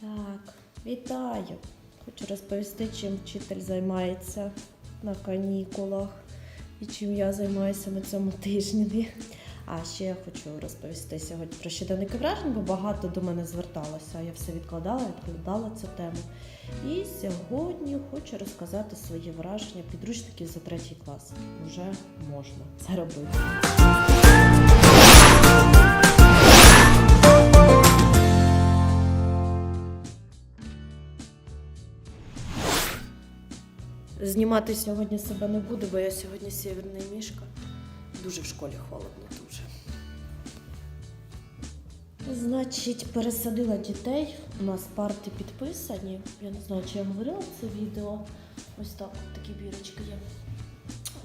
Так, вітаю. Хочу розповісти, чим вчитель займається на канікулах і чим я займаюся на цьому тижні. А ще я хочу розповісти сьогодні про щоденники вражень, бо багато до мене зверталося. Я все відкладала, відкладала цю тему. І сьогодні хочу розказати свої враження підручників за третій клас. Вже можна це робити. Знімати сьогодні себе не буду, бо я сьогодні сєвєрний мішка. Дуже в школі холодно, дуже. Значить, пересадила дітей. У нас парти підписані. Я не знаю, чи я говорила це відео. Ось так, такі бірочки є.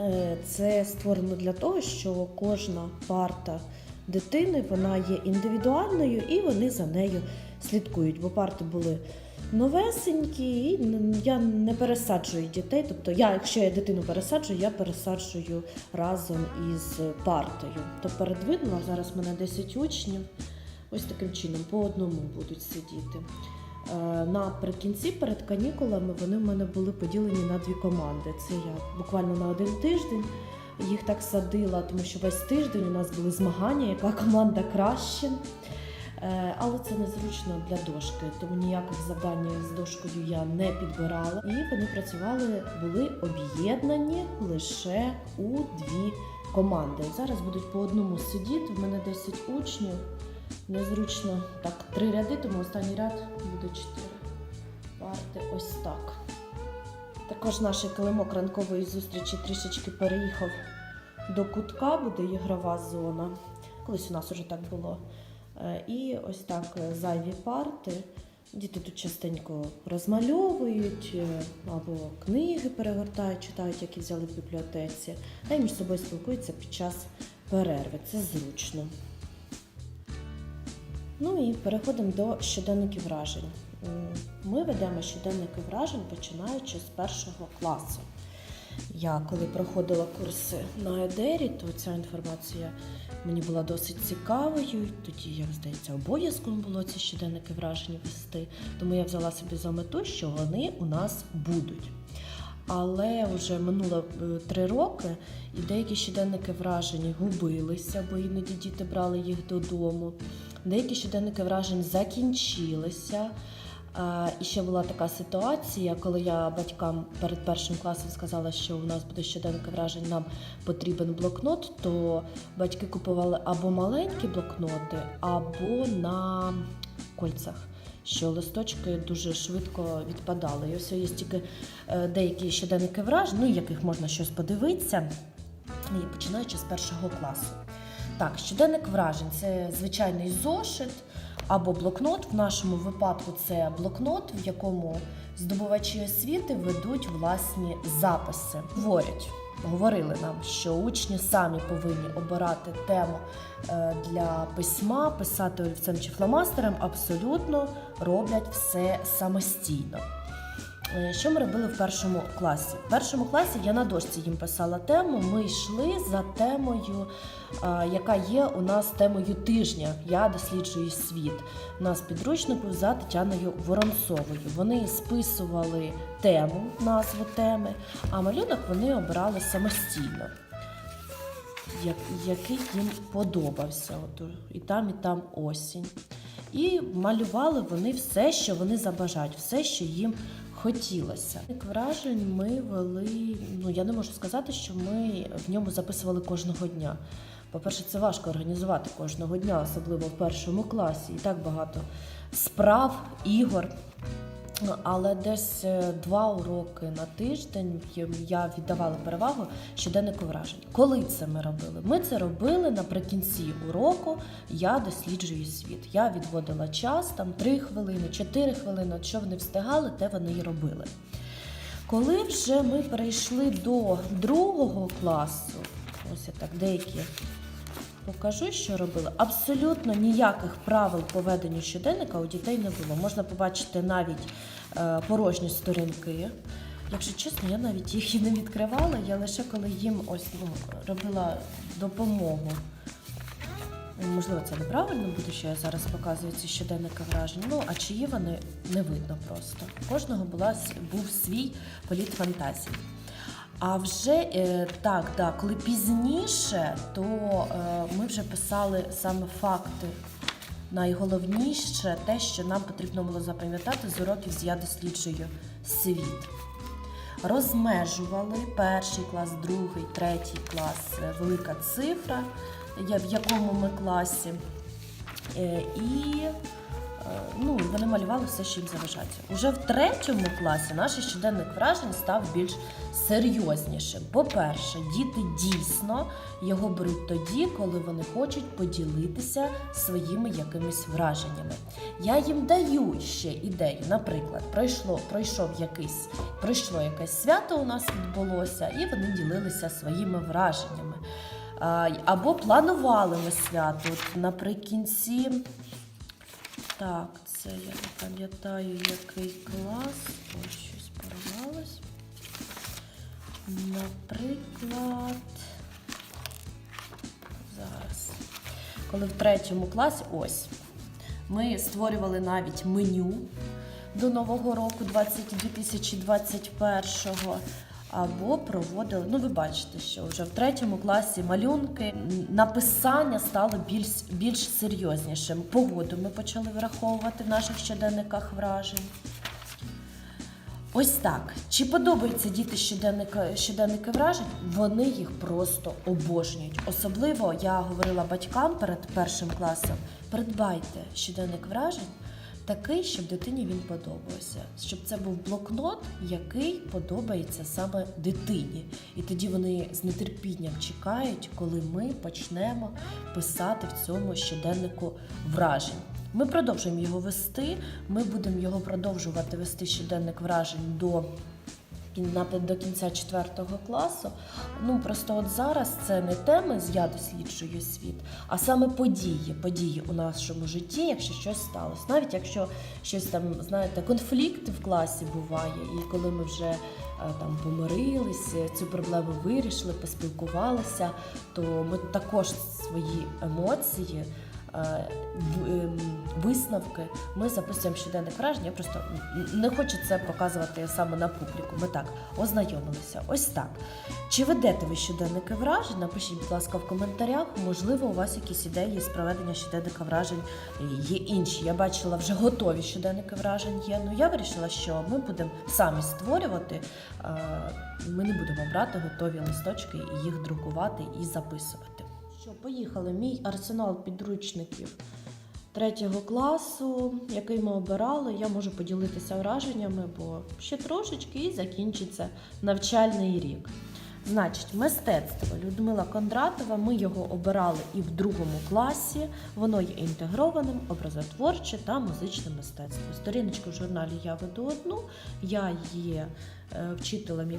Е, Це створено для того, що кожна парта дитини вона є індивідуальною і вони за нею слідкують. Бо парти були новесенькі, я не пересаджую дітей. Тобто, я, якщо я дитину пересаджую, я пересаджую разом із партою. То перед видно, зараз в мене 10 учнів. Ось таким чином, по одному будуть сидіти. Е, Наприкінці перед канікулами вони в мене були поділені на дві команди. Це я буквально на один тиждень їх так садила, тому що весь тиждень у нас були змагання, яка команда краще. Е, Але це незручно для дошки, тому ніяких завдань з дошкою я не підбирала. І вони працювали, були об'єднані лише у дві команди. Зараз будуть по одному сидіти. В мене 10 учнів. Незручно так, три ряди, тому останній ряд буде чотири парти. Ось так. Також наш килимок ранкової зустрічі трішечки переїхав до кутка, буде ігрова зона. Колись у нас уже так було. Е, І ось так е, зайві парти. Діти тут частенько розмальовують е, або книги перегортають, читають, які взяли в бібліотеці, та й між собою спілкуються під час перерви. Це зручно. Ну і переходимо до щоденників вражень. Ми ведемо щоденники вражень починаючи з першого класу. Я коли проходила курси на Едері, то ця інформація мені була досить цікавою. Тоді, як здається, обов'язком було ці щоденники вражень вести. Тому я взяла собі за мету, що вони у нас будуть. Але вже минуло е, три роки, і деякі щоденники вражень губилися, бо іноді діти брали їх додому. Деякі щоденники вражень закінчилися. І ще була така ситуація, коли я батькам перед першим класом сказала, що у нас буде щоденник вражень, нам потрібен блокнот, то батьки купували або маленькі блокноти, або на кольцах. Що листочки дуже швидко відпадали. І ось є тільки е, деякі щоденники вражень, ну яких можна щось подивитися, і починаючи з першого класу. Так, щоденник вражень це звичайний зошит або блокнот. В нашому випадку це блокнот, в якому здобувачі освіти ведуть власні записи. Говорять, говорили нам, що учні самі повинні обирати тему е, для письма, писати олівцем чи фломастером, абсолютно роблять все самостійно. Е, Що ми робили в першому класі? В першому класі я на дошці їм писала тему. Ми йшли за темою, е, яка є у нас темою тижня. Я досліджую світ. У нас підручнику за Тетяною Воронцовою. Вони списували тему, назву теми, а малюнок вони обирали самостійно, який їм подобався. От, і там, і там осінь. І малювали вони все, що вони забажають, все, що їм хотілося. Як вражень ми вели. Ну я не можу сказати, що ми в ньому записували кожного дня. По-перше, це важко організувати кожного дня, особливо в першому класі. І так багато справ, ігор. Але десь е, два уроки на тиждень я віддавала перевагу щоденнику вражень. Коли це ми робили? Ми це робили наприкінці уроку. Я досліджую світ. Я відводила час, там 3 хвилини, 4 хвилини. Що вони встигали, те вони і робили. Коли вже ми перейшли до другого класу, ось я так деякі Покажу, що робили. Абсолютно ніяких правил по веденню щоденника у дітей не було. Можна побачити навіть е, порожні сторінки. Якщо чесно, я навіть їх і не відкривала. Я лише коли їм ось ну, робила допомогу. Можливо, це неправильно буде, що я зараз показую ці щоденники вражень. Ну, а чиї вони не видно просто. У кожного була, був свій політ фантазії. А вже е, так, так, коли пізніше, то е, ми вже писали саме факти. Найголовніше те, що нам потрібно було запам'ятати з уроків з я досліджую світ. Розмежували перший клас, другий, третій клас, е, велика цифра, в якому ми класі. І ну, вони малювали все, що їм заважається. Уже в третьому класі наш щоденник вражень став більш серйознішим. По-перше, діти дійсно його беруть тоді, коли вони хочуть поділитися своїми якимись враженнями. Я їм даю ще ідею. Наприклад, пройшло, пройшов якийсь, пройшло якесь свято у нас відбулося, і вони ділилися своїми враженнями. Або планували ми свято наприкінці. Так, це я не пам'ятаю, який клас. Ось щось порвалось. Наприклад, зараз. Коли в третьому класі, ось, ми створювали навіть меню до Нового року 2021-го. Або проводили, ну ви бачите, що вже в третьому класі малюнки, написання стало більш, більш серйознішим. Погоду ми почали враховувати в наших щоденниках вражень. Ось так. Чи подобаються діти щоденники, щоденники вражень? Вони їх просто обожнюють. Особливо я говорила батькам перед першим класом: придбайте щоденник вражень такий, щоб дитині він подобався. Щоб це був блокнот, який подобається саме дитині. І тоді вони з нетерпінням чекають, коли ми почнемо писати в цьому щоденнику вражень. Ми продовжуємо його вести. Ми будемо його продовжувати вести щоденник вражень до, до кінця 4 класу. Ну просто от зараз це не теми з я досліджую світ, а саме події, події у нашому житті, якщо щось сталося. Навіть якщо щось там, знаєте, конфлікт в класі буває, і коли ми вже е, там помирилися, цю проблему вирішили, поспілкувалися, то ми також свої емоції. Е, ем, Висновки ми записуємо щоденник вражень. Я просто не хочу це показувати саме на публіку. Ми так ознайомилися. Ось так. Чи ведете ви щоденники вражень? Напишіть, будь ласка, в коментарях. Можливо, у вас якісь ідеї з проведення щоденника вражень є інші. Я бачила вже готові щоденники вражень є. Ну я вирішила, що ми будемо самі створювати. е, Ми не будемо брати готові листочки і їх друкувати і записувати. Що, поїхали? Мій арсенал підручників третього класу, який ми обирали. Я можу поділитися враженнями, бо ще трошечки і закінчиться навчальний рік. Значить, мистецтво Людмила Кондратова. Ми його обирали і в другому класі. Воно є інтегрованим, образотворче та музичне мистецтво. Сторіночку в журналі я веду одну. Я є е, вчителем,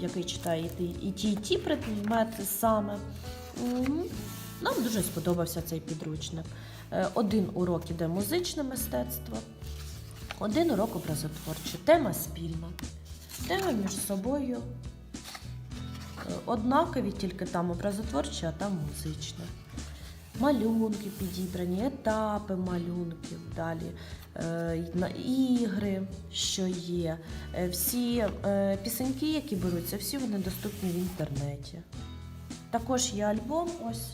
який, читає і ті, і ті предмети саме. Нам дуже сподобався цей підручник. Е, Один урок іде музичне мистецтво, один урок образотворче. Тема спільна. Тема між собою е, однакові, тільки там образотворче, а там музичне. Малюнки підібрані, етапи малюнків, далі е, ігри, що є. Всі пісеньки, які беруться, всі вони доступні в інтернеті. Також є альбом. Ось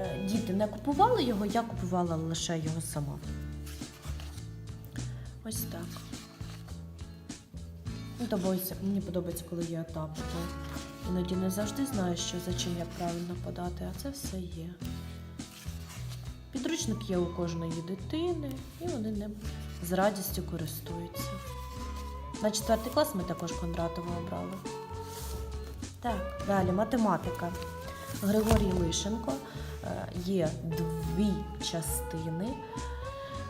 Е, діти не купували його, я купувала лише його сама. Ось так. Ну, подобається, мені подобається, коли є етапи, іноді не завжди знаю, що за чим як правильно подати, а це все є. Підручник є у кожної дитини, і вони ним з радістю користуються. На четвертий клас ми також Кондратова обрали. Так, далі математика. Григорій Лишенко. Е, Є дві частини.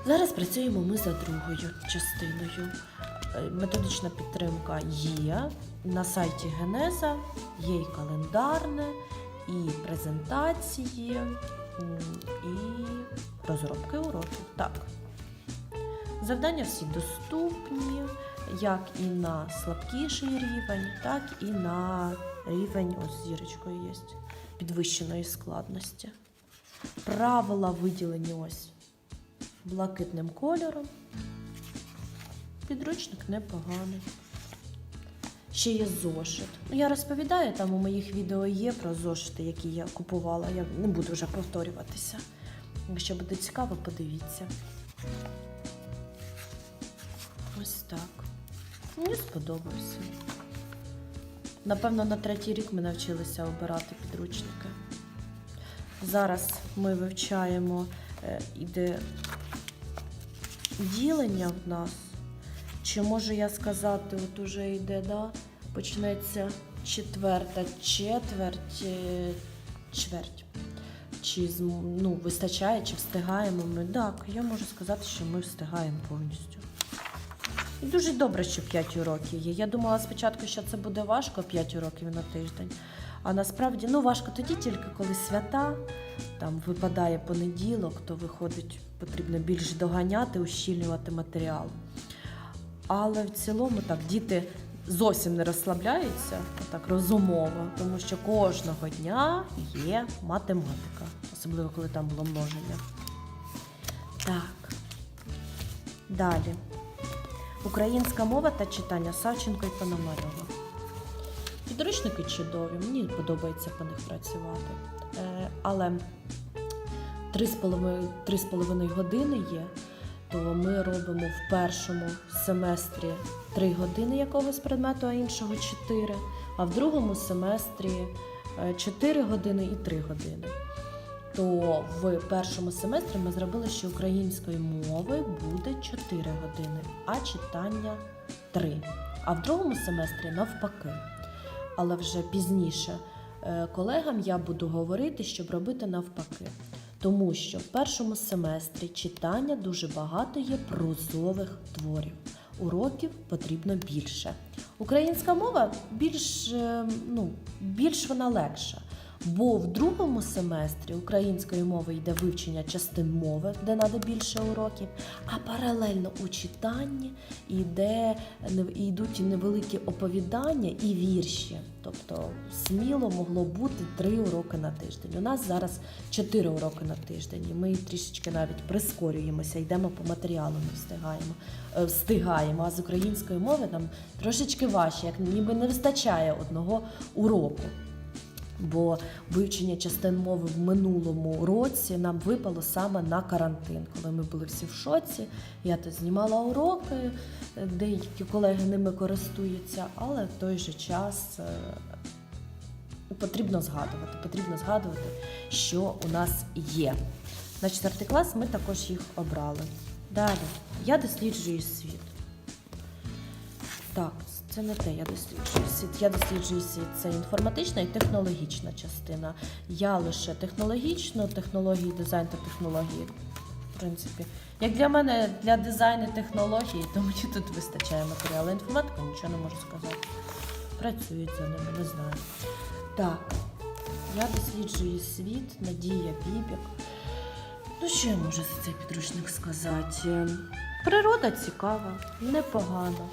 Зараз працюємо ми за другою частиною. Е, Методична підтримка є на сайті Генеза, є і календарне, і презентації, і розробки уроків. Так. Завдання всі доступні, як і на слабкіший рівень, так і на рівень, ось зірочкою є, підвищеної складності. Правила виділені ось блакитним кольором. Підручник непоганий. Ще є зошит. Ну, я розповідаю, там у моїх відео є про зошити, які я купувала. Я не буду вже повторюватися. Якщо буде цікаво, подивіться. Мені сподобався. Напевно, на третій рік ми навчилися обирати підручники. Зараз ми вивчаємо, е, іде ділення в нас. Чи можу я сказати, от уже йде, да? почнеться четверта четверть, е, чверть. Чи ну, вистачає, чи встигаємо ми? Так, я можу сказати, що ми встигаємо повністю. І дуже добре, що 5 уроків є. Я думала спочатку, що це буде важко 5 уроків на тиждень. А насправді ну, важко тоді тільки коли свята, там випадає понеділок, то виходить, потрібно більш доганяти, ущільнювати матеріал. Але в цілому так діти зовсім не розслабляються так розумово, тому що кожного дня є математика, особливо коли там було множення. Так. Далі. Українська мова та читання Савченко і Пономарьова. Підручники чудові, мені подобається по них працювати. Е, але 3,5 3,5 години є, то ми робимо в першому семестрі 3 години якогось предмету, а іншого 4, а в другому семестрі 4 години і 3 години. То в першому семестрі ми зробили, що української мови буде 4 години, а читання 3. А в другому семестрі навпаки. Але вже пізніше е, колегам я буду говорити, щоб робити навпаки. Тому що в першому семестрі читання дуже багато є прозових творів. Уроків потрібно більше. Українська мова більш, е, ну, більш вона легша. Бо в другому семестрі української мови йде вивчення частин мови, де треба більше уроків, а паралельно у читанні йде, йдуть невеликі оповідання і вірші. Тобто сміло могло бути три уроки на тиждень. У нас зараз чотири уроки на тиждень, і ми трішечки навіть прискорюємося, йдемо по матеріалу, не встигаємо. Е, Встигаємо, а з української мови нам трошечки важче, як ніби не вистачає одного уроку. Бо вивчення частин мови в минулому році нам випало саме на карантин, коли ми були всі в шоці. Я то знімала уроки, е, деякі колеги ними користуються, але в той же час е, потрібно згадувати, потрібно згадувати, що у нас є. На четвертий клас ми також їх обрали. Далі я досліджую світ. Це не те, я досліджую світ. Я досліджую світ. Це інформатична і технологічна частина. Я лише технологічно, технології, дизайн та технології. В принципі, як для мене для дизайну технології, то мені тут вистачає матеріалу. Інформатика нічого не можу сказати. Працюють за ними, не знаю. Так, я досліджую світ, Надія Бібік. Ну, що я можу за цей підручник сказати? Природа цікава, непогана.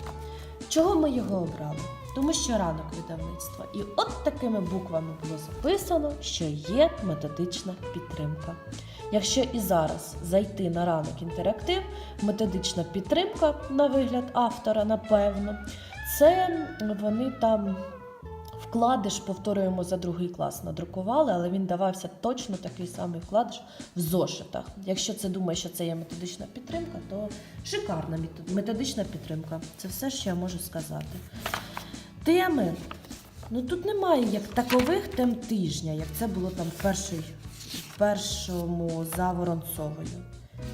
Чого ми його обрали? Тому що ранок видавництва. І от такими буквами було записано, що є методична підтримка. Якщо і зараз зайти на ранок інтерактив, методична підтримка на вигляд автора, напевно, це вони там вкладиш, повторюємо за другий клас, надрукували, але він давався точно такий самий вкладиш в зошитах. Якщо це думає, що це є методична підтримка, то шикарна методична підтримка. Це все, що я можу сказати. Теми. Ну тут немає як такових тем тижня, як це було там в, перший, першому за Воронцовою.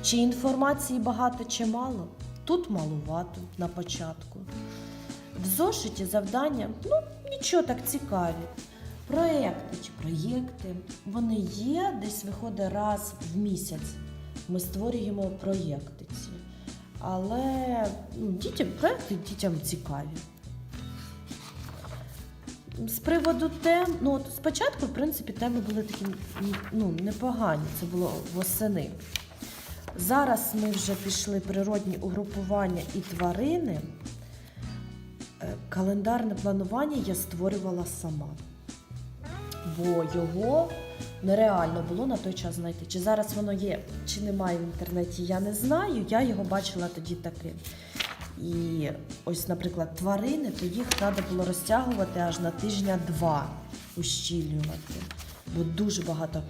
Чи інформації багато, чи мало? Тут малувато на початку. В зошиті завдання, ну, нічого так цікаві. Проекти чи проєкти, вони є, десь виходить раз в місяць. Ми створюємо проєкти ці. Але ну, дітям, проєкти дітям цікаві. З приводу тем, ну от спочатку, в принципі, теми були такі ну, непогані, це було восени. Зараз ми вже пішли природні угрупування і тварини. Е, Календарне планування я створювала сама, бо його нереально було на той час знайти. Чи зараз воно є, чи немає в інтернеті, я не знаю. Я його бачила тоді таким. І ось, наприклад, тварини, то їх треба було розтягувати аж на тижня два, ущільнювати. Бо дуже багато.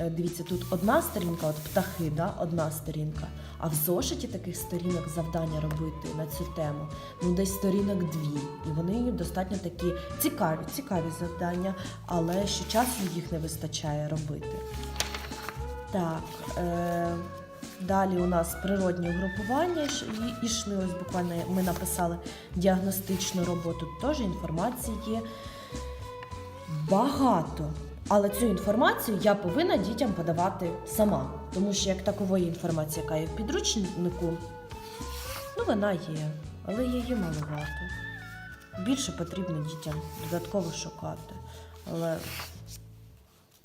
Е, Дивіться, тут одна сторінка, от птахи, да, одна сторінка. А в зошиті таких сторінок завдання робити на цю тему, ну десь сторінок дві. І вони достатньо такі цікаві, цікаві завдання, але ще часу їх не вистачає робити. Так, е, далі у нас природні угрупування ішли. Ось буквально ми написали діагностичну роботу. Теж інформації є багато. Але цю інформацію я повинна дітям подавати сама. Тому що як такової інформації, яка є в підручнику, ну вона є, але її маловато. Більше потрібно дітям додатково шукати. Але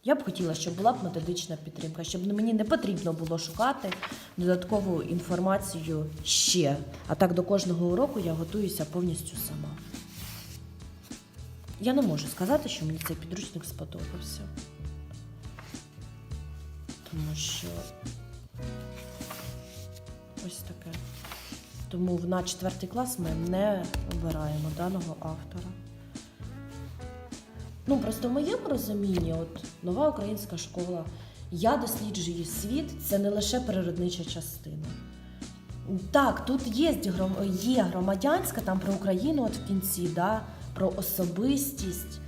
я б хотіла, щоб була б методична підтримка, щоб мені не потрібно було шукати додаткову інформацію ще. А так до кожного уроку я готуюся повністю сама. Я не можу сказати, що мені цей підручник сподобався. Тому що ось таке. Тому на четвертий клас ми не обираємо даного автора. Ну, просто в моєму розумінні, от нова українська школа, я досліджую світ, це не лише природнича частина. Так, тут є, є громадянська, там про Україну от в кінці, да, про особистість.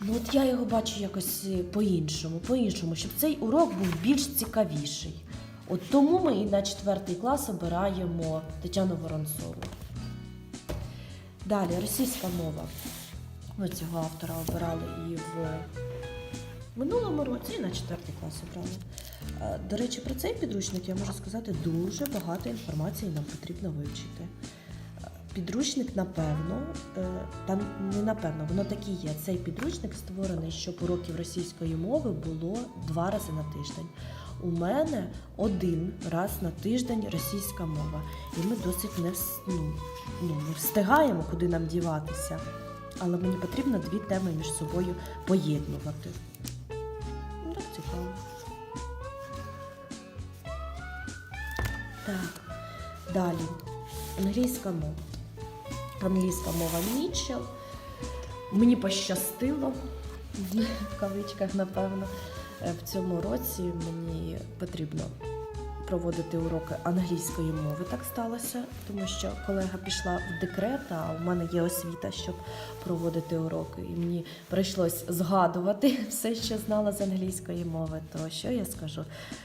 Ну, от я його бачу якось е, по-іншому, по-іншому, щоб цей урок був більш цікавіший. От тому ми і на четвертий клас обираємо Тетяну Воронцову. Далі російська мова. Ми цього автора обирали і в минулому році, і на четвертий клас обрали. Е, До речі, про цей підручник я можу сказати, дуже багато інформації нам потрібно вивчити. Підручник, напевно, е, та не напевно, воно так і є. Цей підручник створений, щоб уроків російської мови було два рази на тиждень. У мене один раз на тиждень російська мова. І ми досить не, ну, ну, не встигаємо, куди нам діватися. Але мені потрібно дві теми між собою поєднувати. Ну, так цікаво. Так, далі. Англійська мова. Англійська мова Мічел. Мені пощастило, в кавичках, напевно. Е, В цьому році мені потрібно проводити уроки англійської мови. Так сталося, тому що колега пішла в декрет, а у мене є освіта, щоб проводити уроки. І мені прийшлось згадувати все, що знала з англійської мови. То що я скажу?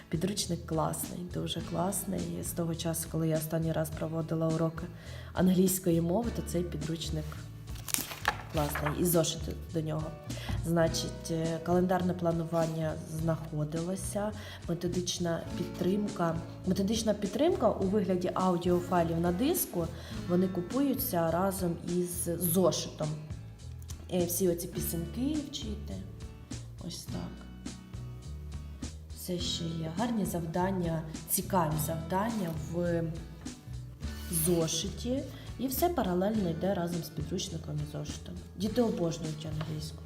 Підручник класний, дуже класний. І з того часу, коли я останній раз проводила уроки англійської мови, то цей підручник класний і зошити до нього. Значить, е, календарне планування знаходилося, методична підтримка. Методична підтримка у вигляді аудіофайлів на диску вони купуються разом із зошитом. Е, Всі оці пісеньки вчити. Ось так. Це ще є гарні завдання, цікаві завдання в зошиті. І все паралельно йде разом з підручником і зошитом. Діти обожнюють англійську.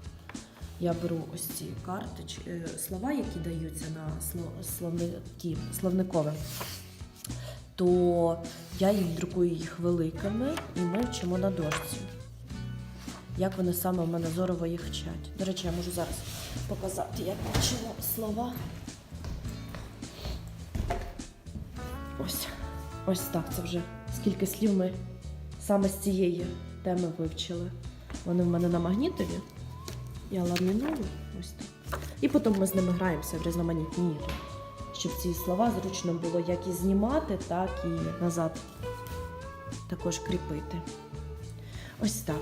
Я беру ось ці карточки, слова, які даються на словники, словникове, то я їх друкую їх великими і ми вчимо на дошці. Як вони саме в мене зорово їх вчать. До речі, я можу зараз показати, як я вчила слова. Ось, ось так. Це вже скільки слів ми саме з цієї теми вивчили. Вони в мене на магнітові. Я ламіную ось так. І потім ми з ними граємося в різноманітні ігри, щоб ці слова зручно було як і знімати, так і назад також кріпити. Ось так.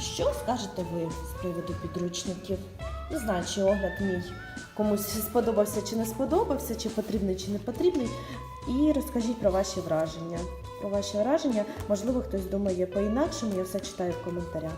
Що скажете ви з приводу підручників? Не знаю, чи огляд мій комусь сподобався чи не сподобався, чи потрібний, чи не потрібний. І розкажіть про ваші враження. Про ваші враження, можливо, хтось думає по-інакшому, я все читаю в коментарях.